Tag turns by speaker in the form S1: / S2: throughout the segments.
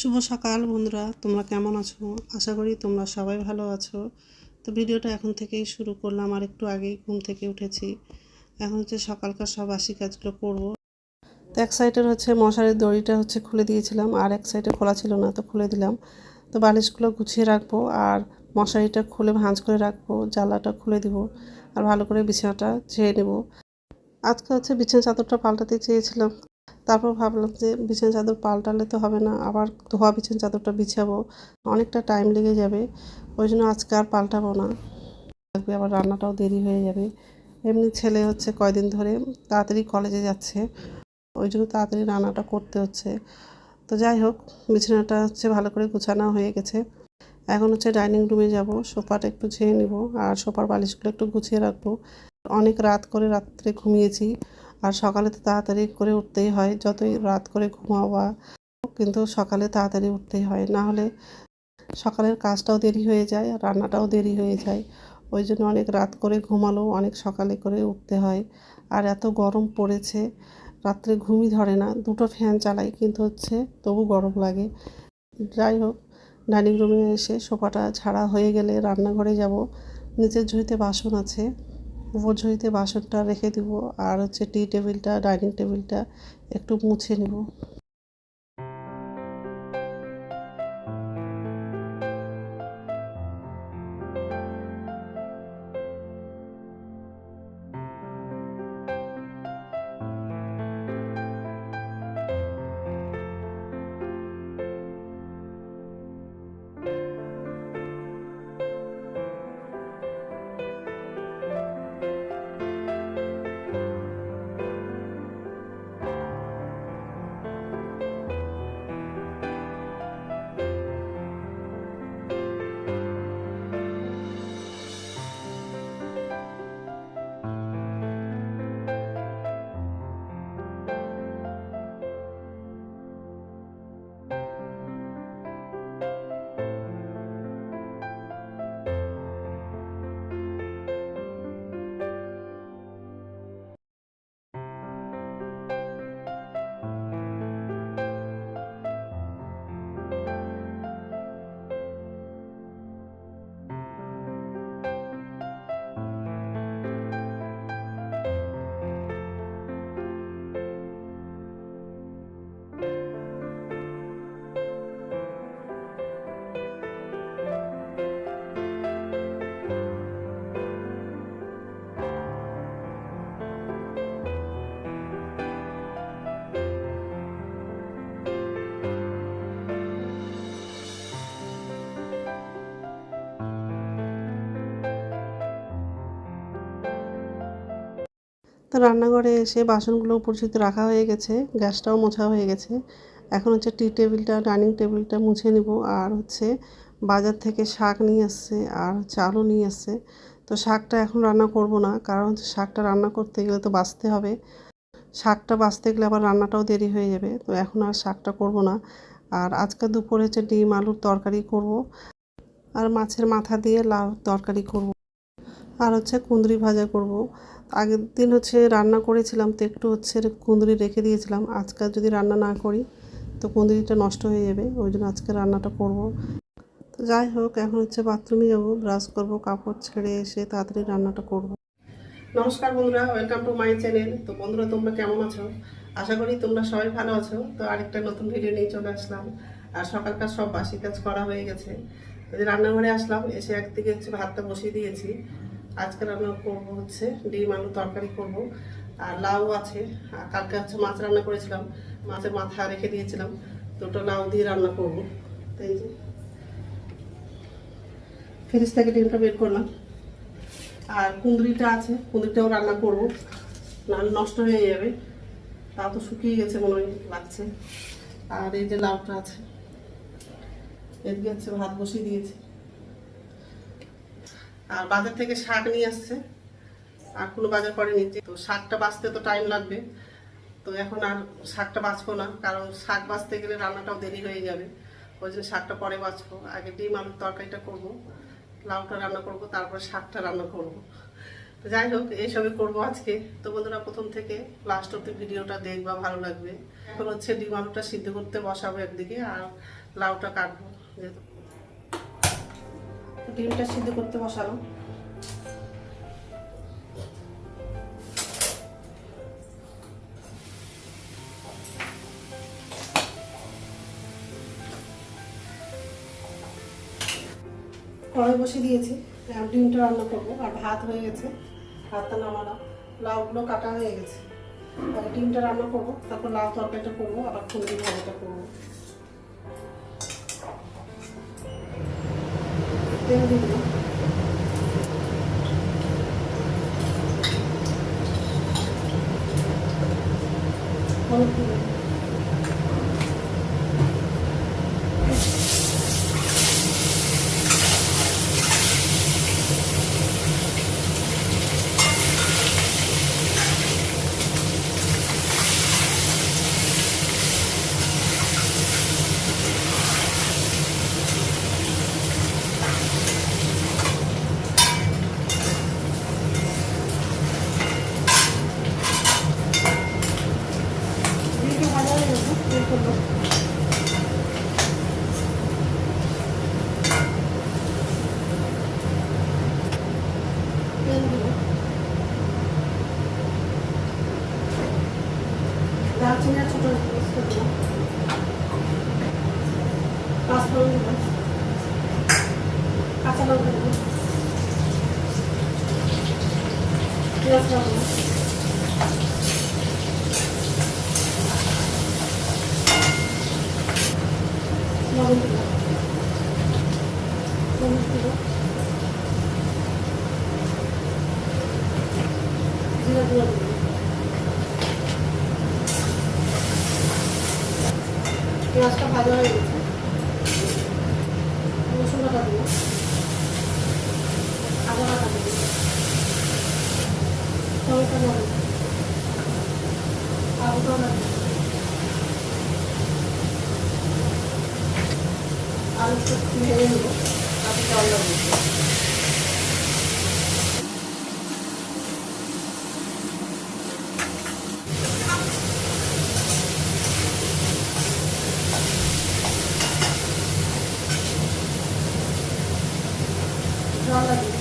S1: শুভ সকাল বন্ধুরা, তোমরা কেমন আছো? আশা করি তোমরা সবাই ভালো আছো। তো ভিডিওটা এখন থেকেই শুরু করলাম, আর একটু আগেই ঘুম থেকে উঠেছি। এখন হচ্ছে সকালকার সব বাসি কাজগুলো করব। তো এক সাইডের হচ্ছে মশারির দড়িটা হচ্ছে খুলে দিয়েছিলাম, আর এক সাইডে খোলা ছিল না, তো খুলে দিলাম। তো বালিশগুলো গুছিয়ে রাখব, আর মশারিটা খুলে ভাঁজ করে রাখব জ্বালাটা খুলে দিব, আর ভালো করে বিছানাটা ছেড়ে নেব। আজকে হচ্ছে বিছানা চাদরটা পাল্টাতে চেয়েছিলাম। তারপর ভাবলাম যে বিছানা চাদর পাল্টালে তো হবে না, আবার ধোয়া বিছানা চাদরটা বিছাবো। অনেকটা টাইম লেগে যাবে, ওই জন্য আজকে আর পাল্টাবো না। থাকবে আবার রান্নাটাও দেরি হয়ে যাবে। এমনি ছেলে হচ্ছে কয়দিন ধরে তাড়াতাড়ি কলেজে যাচ্ছে, ওই জন্য তাড়াতাড়ি রান্নাটা করতে হচ্ছে। তো যাই হোক, বিছানাটা হচ্ছে ভালো করে গুছানো হয়ে গেছে। এখন হচ্ছে ডাইনিং রুমে যাব, সোফাটা একটু ছেয়ে নিব, আর সোফার বালিশগুলো একটু গুছিয়ে রাখব। অনেক রাত করে রাত্রে ঘুমিয়েছি আর সকালে তো তাড়াতাড়ি করে উঠতেই হয়, যতই রাত করে ঘুমাওয়া কিন্তু সকালে তাড়াতাড়ি উঠতেই হয়। না হলে সকালের কাজটাও দেরি হয়ে যায় রান্নাটাও দেরি হয়ে যায়। ওই জন্য অনেক রাত করে ঘুমালেও অনেক সকালে করে উঠতে হয়। আর এত গরম পড়েছে, রাত্রে ঘুমই ধরে না। দুটো ফ্যান চালাই কিন্তু হচ্ছে, তবু গরম লাগে। যাই হোক, ডাইনিং রুমে এসে সোফাটা ছাড়া হয়ে গেলে রান্নাঘরে যাব। নিচের ঝুড়িতে বাসন আছে। ঝুড়িতে বাসনটা রেখে দিব আর হচ্ছে টি টেবিলটা ডাইনিং টেবিলটা একটু মুছে নেব। তো রান্নাঘরে এসে বাসনগুলো উপরচিত রাখা হয়ে গেছে, গ্যাসটাও মোছা হয়ে গেছে। এখন হচ্ছে টি টেবিলটা, ডাইনিং টেবিলটা মুছে নিব। আর হচ্ছে বাজার থেকে শাক নিয়ে আসছে আর হচ্ছে আলু নিয়ে আসছে তো শাকটা এখন রান্না করব না, কারণ হচ্ছে শাকটা রান্না করতে গেলে তো বাঁচতে হবে। শাকটা বাঁচতে গেলে আবার রান্নাটাও দেরি হয়ে যাবে, তো এখন আর শাকটা করব না। আর আজকে দুপুরে হচ্ছে ডিম আলুর তরকারি করব, আর মাছের মাথা দিয়ে লাউ তরকারি করব। আর হচ্ছে কুঁদরি ভাজা করব। আগের দিন হচ্ছে রান্না করেছিলাম তো একটু হচ্ছে কুঁদরি রেখে দিয়েছিলাম। আজকাল যদি রান্না না করি, তো কুঁদরিটা নষ্ট হয়ে যাবে, ওই জন্য আজকে রান্নাটা করব। তো যাই হোক, এখন হচ্ছে বাথরুমে যাব, ব্রাশ করব, কাপড় ছেড়ে এসে তাড়াতাড়ি রান্নাটা করব। নমস্কার বন্ধুরা, ওয়েলকাম টু মাই চ্যানেল। তো বন্ধুরা, তোমরা কেমন আছো? আশা করি তোমরা সবাই ভালো আছো। তো আরেকটা নতুন ভিডিও নিয়ে চলে আসলাম। আর সকালকার সব বাসি কাজ করা হয়ে গেছে। রান্নাঘরে আসলাম, এসে একদিকে হচ্ছে ভাতটা বসিয়ে দিয়েছি। আজকে রান্না করব হচ্ছে ডিম আলু তরকারি করব। আর লাউ আছে। আর কালকে হচ্ছে মাছ রান্না করেছিলাম। মাছের মাথা রেখে দিয়েছিলাম। দুটো লাউ দিয়ে রান্না করব। তাই যে। ফ্রিজ থেকে ডিমটা বের করলাম। আর কুঁদরিটা আছে। কুঁদরিটাও রান্না করব। না নষ্ট হয়ে যাবে। তাও তো শুকিয়ে গেছে মনে হয়, লাগছে। আর এই যে লাউটা আছে। এদিকে হচ্ছে ভাত বসিয়ে দিয়েছি। আর বাজার থেকে শাক নিয়ে আসছে। আর কোনো বাজার করেনি। তো শাকটা বাঁচতে তো টাইম লাগবে। তো এখন আর শাকটা বাঁচবো না, কারণ শাক বাঁচতে গেলে রান্নাটাও দেরি হয়ে যাবে। ওই জন্য শাকটা পরে বাঁচবো। আগে ডিম, আলুর তরকারিটা করব, লাউটা রান্না করব, তারপর শাকটা রান্না করব। তো যাই হোক, এইসবই করব আজকে। তো বন্ধুরা, প্রথম থেকে লাস্ট অব্দি ভিডিওটা দেখবা, ভালো লাগবে। এখন হচ্ছে ডিম, আলুটা সিদ্ধ করতে বসাবো একদিকে আর লাউটা কাটবো। যেহেতু ডিমটা সিদ্ধ করতে বসালাম। কড়াই বসে দিয়েছি। ডিমটা রান্না করব। আর ভাত হয়ে গেছে। ভাতটা নামালাম। লাউগুলো কাটা হয়ে গেছে। তারপর ডিমটা রান্না করব। তারপর লাউ তরকারিটা করব। আবার খুন্দি ভাজাটা করব। তেল দিয়ে দিলাম হলুদ দিলাম ডিমটা ভাজা হয়ে গেছে বের করব তেল দিব দারচিনি আর ছোটো মিক্স করে দিলাম পাঁচফোড়ন দিলাম কাঁচা লঙ্কা দিলাম পেঁয়াজ লাগালাম লবণ দিলাম হলুদ দিলাম জিরা গুঁড়ো দিলাম পেঁয়াজটা ভাজা হয়ে গেছে রসুন বাটা দিলাম আদা বাটা দিলাম টমেটো মরিচ আলুটাও লাগবে আলু একটু ভেজে নেব তারপর জল লাগবে জল লাগবে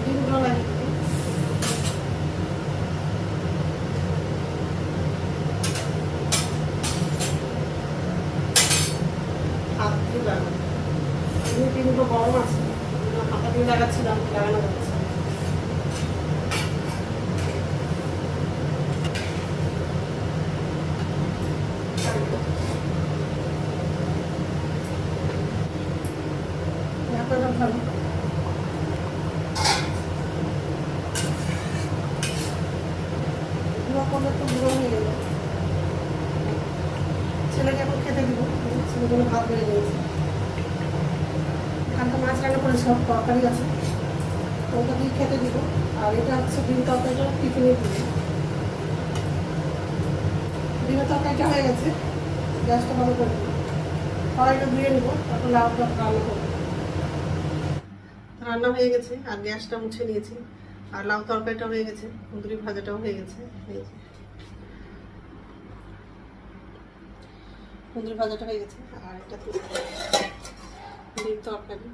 S1: ডিমগুলো লাগিয়ে দিই। হাত দিয়ে লাগাবো। এমনি ডিমগুলো গরম আছে হাতা দিয়ে লাগাচ্ছিলাম লাগানো যাচ্ছে না। ভালো হয়ে ছেলেকে এখন খেতে কালকে মাছ করে সব তরকারি আছে খেতে দিব আর এটা হচ্ছে ডিমের তরকারিটা হয়ে গেছে গ্যাসটা ভালো করে দেবো কড়াইটা ধুয়ে নেব তারপর লাউটা করব রান্না হয়ে গেছে, আর গ্যাসটা মুছে নিয়েছি, আর লাউ তরকারিটা হয়ে গেছে কুঁদরি ভাজাটাও হয়ে গেছে, এই ভাজাটা হয়ে গেছে, আর এটা ডিম তরকারি।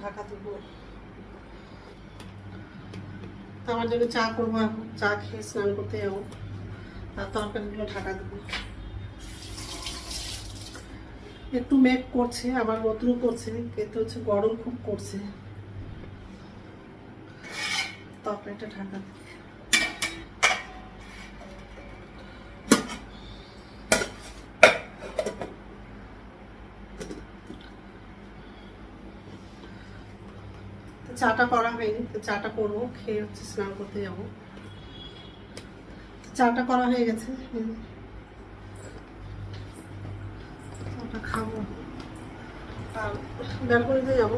S1: ঢাকা দেবো। আমার জন্য চা করব এখন, চা খেয়ে স্নান করতে যাব। আর তরকারিগুলো ঢাকা দেবো। একটু মেঘ করছে, আবার রোদ্রু করছে কিন্তু হচ্ছে গরম খুব করছে। তরকারিটা ঢাকা চাটা করা হয়নি, তো চাটা করব, খেয়ে হচ্ছে স্নান করতে যাব। চাটা করা হয়ে গেছে ব্যালকনিতে যাব।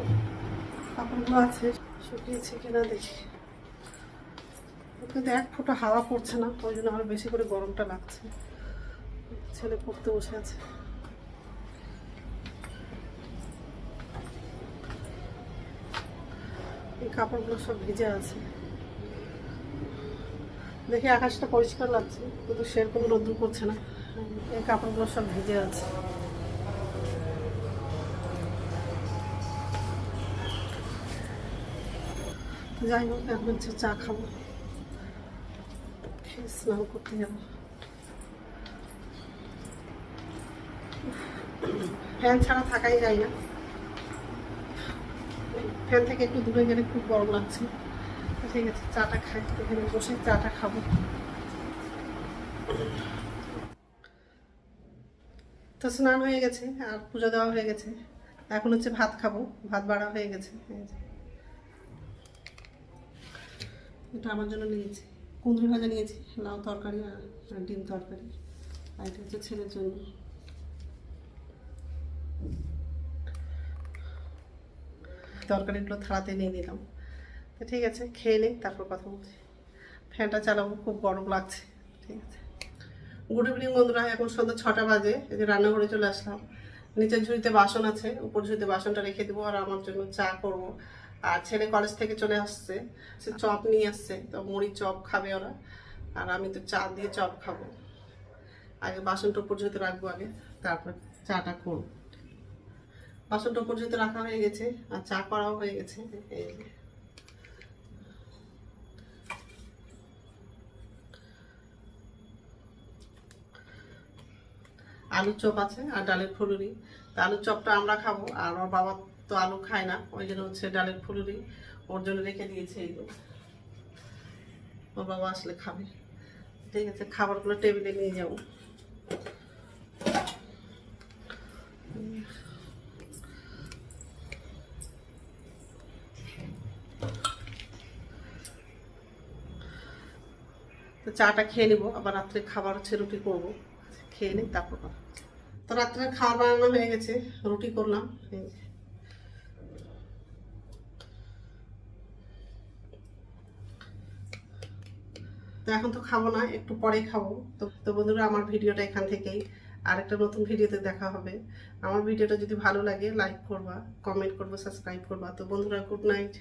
S1: কাপড়গুলো আছে, শুকিয়েছে কিনা দেখি। কিন্তু এক ফোঁটা হাওয়া পড়ছে না ওই জন্য আরও বেশি করে গরমটা লাগছে। ছেলে পড়তে বসে আছে। এই কাপড়গুলো সব ভিজে আছে। দেখি আকাশটা পরিষ্কার লাগছে, কিন্তু সেরকম রোদ্দুর করছে না। এই কাপড়গুলো সব ভিজে আছে। যাই হোক, এখন হচ্ছে চা খাব। স্নান করতে যাব। ফ্যান ছাড়া থাকাই যায় না। ফ্যান থেকে একটু দূরে গেলে খুব গরম লাগছে। ঠিক আছে, চাটা খাই, এখানে বসে চাটা খাব। তো স্নান হয়ে গেছে, আর পুজো দেওয়া হয়ে গেছে। এখন হচ্ছে ভাত খাব, ভাত বাড়া হয়ে গেছে এই যে। এটা আমার জন্য নিয়েছি। কুঁদরি ভাজা নিয়েছি, লাউ তরকারি আর ডিম তরকারি। আর এটা হচ্ছে ছেলের জন্য। তরকারিগুলো থালাতে নিয়ে নিলাম। তো ঠিক আছে, খেয়ে নিই তারপর কথা বলছি। ফ্যানটা চালাবো, খুব গরম লাগছে। ঠিক আছে। গুড ইভিনিং বন্ধুরা, এখন সন্ধ্যা ছটা বাজে, এই যে রান্নাঘরে চলে আসলাম। নিচের ঝুড়িতে বাসন আছে, উপর ঝুড়িতে বাসনটা রেখে দেবো আর আমার জন্য চা করব। আর ছেলে কলেজ থেকে চলে আসছে, সে চপ নিয়ে আসছে, তো মুড়ি চপ খাবে ওরা। আর আমি তো চা দিয়ে চপ খাব। আগে বাসনটা উপর ঝুড়িতে রাখব আগে, তারপর চাটা করব। বাসনটা উপর ঝুড়িতে রাখা হয়ে গেছে, আর চা করাও হয়ে গেছে, এই আলুর চপ আছে আর ডালের ফুলুরি। তা আলুর চপটা আমরা খাব, আর ওর বাবা তো আলু খায় না। ওই জন্য হচ্ছে ডালের ফুলুরি ওর জন্য রেখে দিয়েছে এইগুলো ওর বাবা আসলে খাবে। ঠিক আছে, খাবারগুলো টেবিলে নিয়ে যাব। তো চাটা খেয়ে নেব, আবার রাত্রে খাবার হচ্ছে রুটি করব। খেয়ে নিই, তারপর তো রাত্রে খাবার বানানো হয়ে গেছে, রুটি করলাম। তো এখন তো খাব না, একটু পরে খাব। তো তো বন্ধুরা, আমার ভিডিওটা এখান থেকেই। আরেকটা নতুন ভিডিওতে দেখা হবে। আমার ভিডিওটা যদি ভালো লাগে লাইক করবা কমেন্ট করব সাবস্ক্রাইব করবা। তো বন্ধুরা গুড নাইট